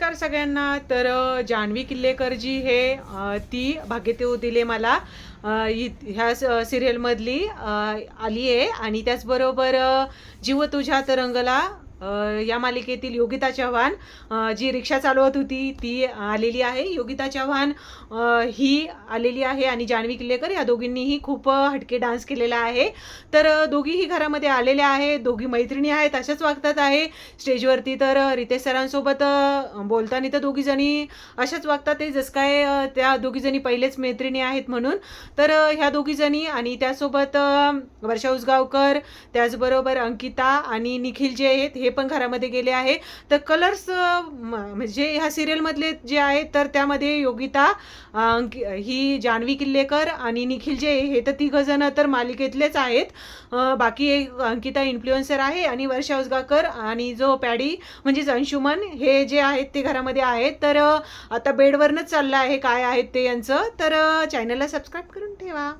नमस्कार सगळ्यांना. तर जान्हवी किल्लेकरजी हे ती भाग्यतेव दिले मला. इ- ह्या स- सिरियलमधली आली आहे आणि त्याचबरोबर जीव तुझ्या रंगला या मालिकेतील योगिता चव्हाण जी रिक्षा चालवत होती ती आलेली आहे. योगिता चव्हाण ही आलेली आहे आणि जान्हवी किल्लेकर या दोघींनीही खूप हटके डान्स केलेला आहे. तर दोघीही घरामध्ये आलेल्या आहे दोघी मैत्रिणी आहेत अशाच वागतात आहे. स्टेजवरती तर रितेश सरांसोबत बोलताना तर दोघीजणी अशाच वागतात ते जसं काय त्या दोघीजणी पहिलेच मैत्रिणी आहेत म्हणून. तर ह्या दोघीजणी आणि त्यासोबत वर्षा उसगावकर त्याचबरोबर अंकिता आणि निखिल जे आहेत हे पण घरामध्ये गेले आहे. तर कलर्स म्हणजे ह्या सिरियलमधले जे आहेत तर त्यामध्ये योगिता ही जान्हवी किल्लेकर आणि निखिल जे हे तर तिघं जण तर मालिकेतलेच आहेत. बाकी एक अंकिता इन्फ्लुएन्सर आहे आणि वर्षा उसगावकर आणि जो पॅडी म्हणजेच अंशुमन हे जे आहेत ते घरामध्ये आहेत. तर आता बेडवरनंच चाललं आहे काय आहेत ते यांचं. तर चॅनलला सबस्क्राईब करून ठेवा.